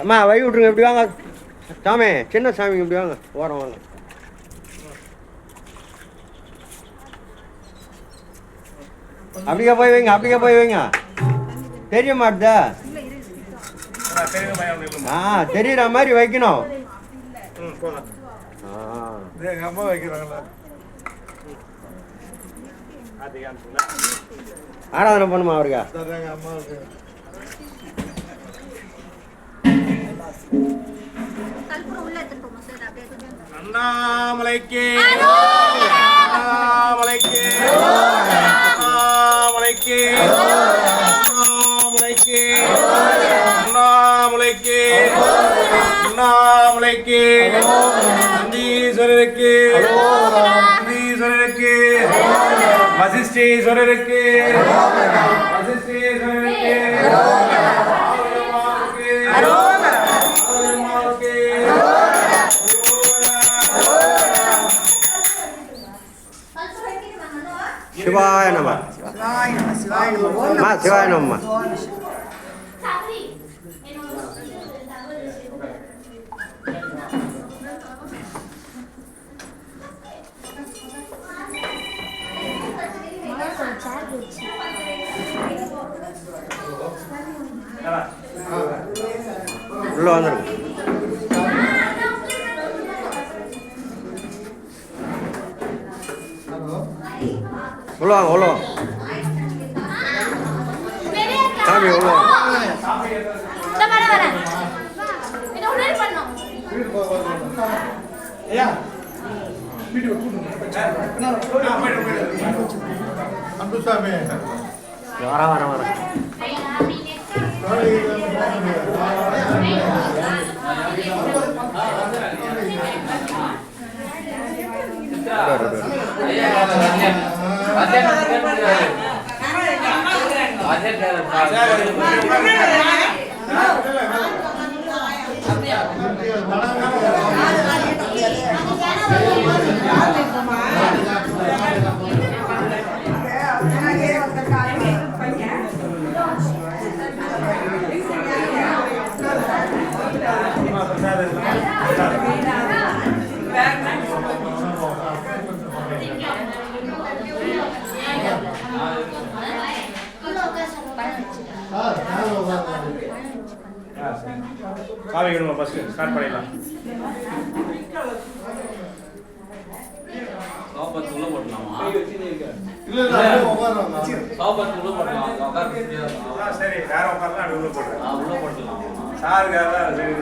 அம்மா வை விட்ருங்க இப்படி வாங்க. சாமி சின்ன சாமி இப்படி வாங்க. ஓரம் வாங்க. அப்படியே போய் வைங்க அப்படியே போய் வைங்க. தெரிய மாட்டுதா? ஆ தெரியுற மாதிரி வைக்கணும். ஆ. ஆராதனை பண்ணுமா அவருக்கா சரி எங்க அம்மா அண்ணாமலைக்கு அண்ணாமலைக்கு அண்ணாமலைக்கு அண்ணாமலைக்கு அண்ணாமலைக்கு அண்ணாமலைக்கு நந்தீஸ்வரருக்கு நந்தீஸ்வரருக்கு வசிஷ்டீஸ்வரருக்கு வசிஷ்டீஸ்வரருக்கு ஆவுடையம்மாவுக்கு, ஆவுடையம்மாவுக்கு, சிவாய நம அம்மா சிவாய நமம்மா உள்ள வந்துருங்க. உள்ள வாங்க உள்ள வாங்க. சாமி உள்ள வாங்க. அன்புசாமி. வர வர வர. காலை விடுங்க ஃபர்ஸ்ட் ஸ்டார்ட் பண்ணிடலாம் சாப்பாடு உள்ள போட்டலாமா இல்ல இல்ல உட்காருவாங்க. சாப்பாடு உள்ள உட்கார்ந்து ஆ, சரி வேற உட்காரலாம் உள்ள போடுறேன் உள்ள போட்டலாம் சாருக்காக சரி